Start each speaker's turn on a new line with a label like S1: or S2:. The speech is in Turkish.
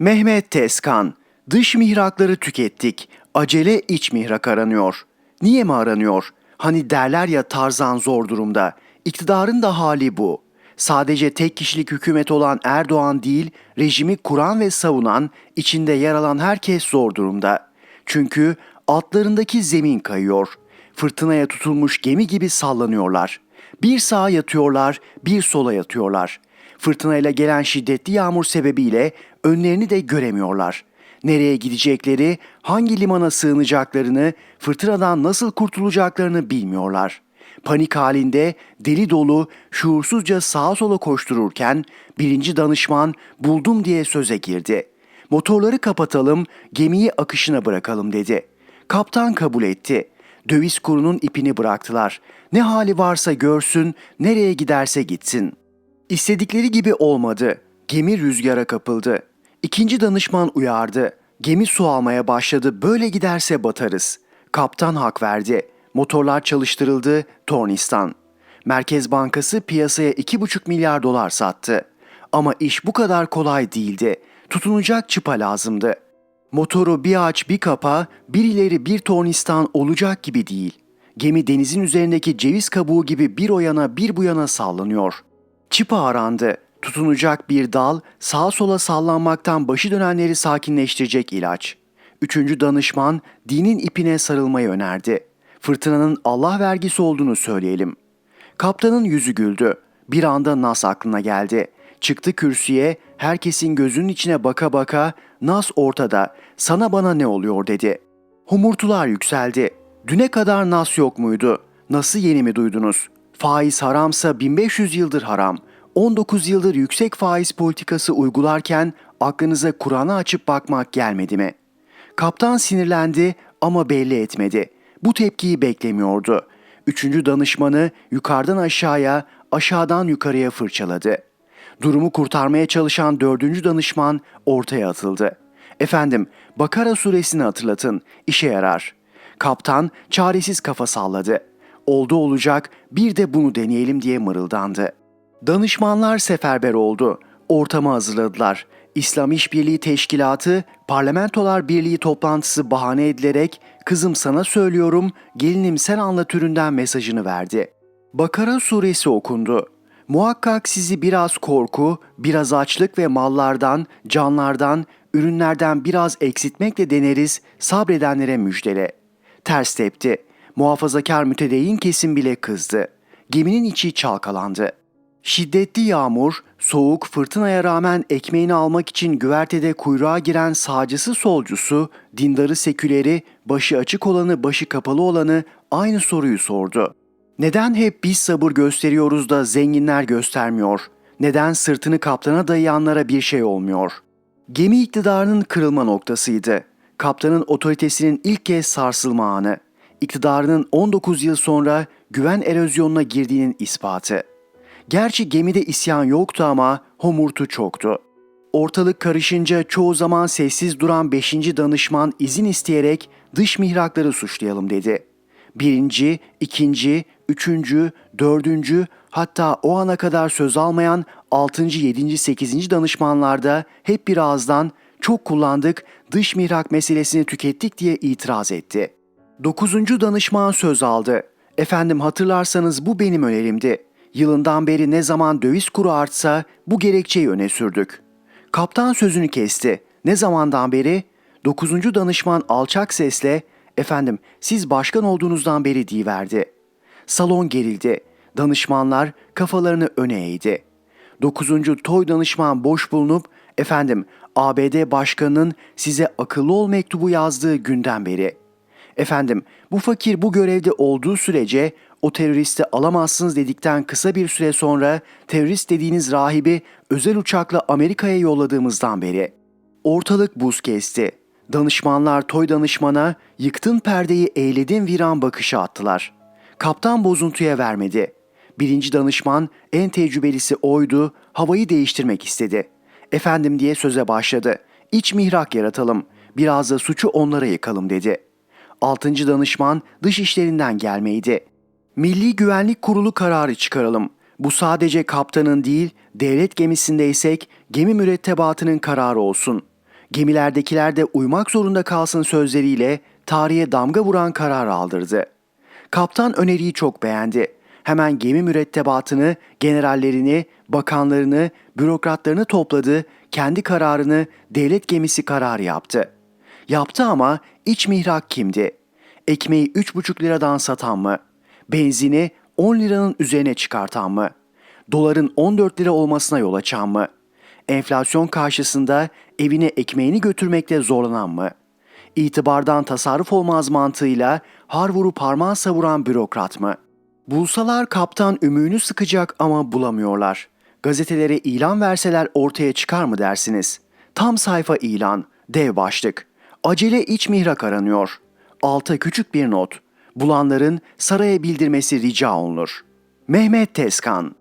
S1: Mehmet Tezkan, dış mihrakları tükettik, acele iç mihrak aranıyor. Niye mi aranıyor? Hani derler ya Tarzan zor durumda. İktidarın da hali bu. Sadece tek kişilik hükümet olan Erdoğan değil, rejimi kuran ve savunan, içinde yer alan herkes zor durumda. Çünkü altlarındaki zemin kayıyor. Fırtınaya tutulmuş gemi gibi sallanıyorlar. Bir sağa yatıyorlar, bir sola yatıyorlar. Fırtınayla gelen şiddetli yağmur sebebiyle önlerini de göremiyorlar. Nereye gidecekleri, hangi limana sığınacaklarını, fırtınadan nasıl kurtulacaklarını bilmiyorlar. Panik halinde deli dolu, şuursuzca sağa sola koştururken birinci danışman buldum diye söze girdi. Motorları kapatalım, gemiyi akışına bırakalım dedi. Kaptan kabul etti. Döviz kurunun ipini bıraktılar. Ne hali varsa görsün, nereye giderse gitsin. İstedikleri gibi olmadı. Gemi rüzgara kapıldı. İkinci danışman uyardı. Gemi su almaya başladı. Böyle giderse batarız. Kaptan hak verdi. Motorlar çalıştırıldı. Tornistan. Merkez Bankası piyasaya 2,5 milyar dolar sattı. Ama iş bu kadar kolay değildi. Tutunacak çıpa lazımdı. Motoru bir aç bir kapa, bir ileri bir tornistan olacak gibi değil. Gemi denizin üzerindeki ceviz kabuğu gibi bir o yana bir bu yana sallanıyor. Çıpa arandı. Tutunacak bir dal, sağa sola sallanmaktan başı dönenleri sakinleştirecek ilaç. Üçüncü danışman dinin ipine sarılmayı önerdi. Fırtınanın Allah vergisi olduğunu söyleyelim. Kaptanın yüzü güldü. Bir anda Nas aklına geldi. Çıktı kürsüye, herkesin gözünün içine baka baka Nas ortada, sana bana ne oluyor dedi. Humurtular yükseldi. Düne kadar Nas yok muydu? Nasıl yeni mi duydunuz? Faiz haramsa 1500 yıldır haram. 19 yıldır yüksek faiz politikası uygularken aklınıza Kur'an'ı açıp bakmak gelmedi mi? Kaptan sinirlendi ama belli etmedi. Bu tepkiyi beklemiyordu. Üçüncü danışmanı yukarıdan aşağıya, aşağıdan yukarıya fırçaladı. Durumu kurtarmaya çalışan dördüncü danışman ortaya atıldı. Efendim, Bakara suresini hatırlatın, işe yarar. Kaptan çaresiz kafa salladı. Oldu olacak, bir de bunu deneyelim diye mırıldandı. Danışmanlar seferber oldu. Ortamı hazırladılar. İslam İşbirliği Teşkilatı, Parlamentolar Birliği toplantısı bahane edilerek kızım sana söylüyorum, gelinim sen anla türünden mesajını verdi. Bakara suresi okundu. Muhakkak sizi biraz korku, biraz açlık ve mallardan, canlardan, ürünlerden biraz eksiltmekle deneriz sabredenlere müjdele. Ters tepti. Muhafazakar mütedeyyin kesim bile kızdı. Geminin içi çalkalandı. Şiddetli yağmur, soğuk fırtınaya rağmen ekmeğini almak için güvertede kuyruğa giren sağcısı solcusu, dindarı seküleri, başı açık olanı başı kapalı olanı aynı soruyu sordu. Neden hep biz sabır gösteriyoruz da zenginler göstermiyor? Neden sırtını kaptana dayayanlara bir şey olmuyor? Gemi iktidarının kırılma noktasıydı. Kaptanın otoritesinin ilk kez sarsılma anı. İktidarının 19 yıl sonra güven erozyonuna girdiğinin ispatı. Gerçi gemide isyan yoktu ama homurtu çoktu. Ortalık karışınca çoğu zaman sessiz duran beşinci danışman izin isteyerek dış mihrakları suçlayalım dedi. Birinci, ikinci, üçüncü, dördüncü hatta o ana kadar söz almayan altıncı, yedinci, sekizinci danışmanlarda hep bir ağızdan çok kullandık, dış mihrak meselesini tükettik diye itiraz etti. Dokuzuncu danışman söz aldı. Efendim hatırlarsanız bu benim önerimdi. Yılından beri ne zaman döviz kuru artsa bu gerekçeyi öne sürdük. Kaptan sözünü kesti. Ne zamandan beri? Dokuzuncu danışman alçak sesle, efendim siz başkan olduğunuzdan beri diyiverdi. Salon gerildi. Danışmanlar kafalarını öne eğdi. Dokuzuncu toy danışman boş bulunup, efendim ABD başkanının size akıllı ol mektubu yazdığı günden beri. Efendim bu fakir bu görevde olduğu sürece o teröristi alamazsınız dedikten kısa bir süre sonra terörist dediğiniz rahibi özel uçakla Amerika'ya yolladığımızdan beri. Ortalık buz kesti. Danışmanlar toy danışmana yıktın perdeyi eğledin viran bakışı attılar. Kaptan bozuntuya vermedi. Birinci danışman en tecrübelisi oydu, havayı değiştirmek istedi. Efendim diye söze başladı. İç mihrak yaratalım, biraz da suçu onlara yıkalım dedi. Altıncı danışman dış işlerinden gelmeydi. Milli Güvenlik Kurulu kararı çıkaralım. Bu sadece kaptanın değil, devlet gemisindeysek gemi mürettebatının kararı olsun. Gemilerdekiler de uymak zorunda kalsın sözleriyle tarihe damga vuran karar aldırdı. Kaptan öneriyi çok beğendi. Hemen gemi mürettebatını, generallerini, bakanlarını, bürokratlarını topladı, kendi kararını devlet gemisi kararı yaptı. Yaptı ama iç mihrak kimdi? Ekmeği 3,5 liradan satan mı? Benzini 10 liranın üzerine çıkartan mı? Doların 14 lira olmasına yol açan mı? Enflasyon karşısında evine ekmeğini götürmekte zorlanan mı? İtibardan tasarruf olmaz mantığıyla har vurup parmağı savuran bürokrat mı? Bulsalar kaptan ümüğünü sıkacak ama bulamıyorlar. Gazetelere ilan verseler ortaya çıkar mı dersiniz? Tam sayfa ilan, dev başlık. Acele iç mihrak aranıyor. Alta küçük bir not. Bulanların saraya bildirmesi rica olunur. Mehmet Tezkan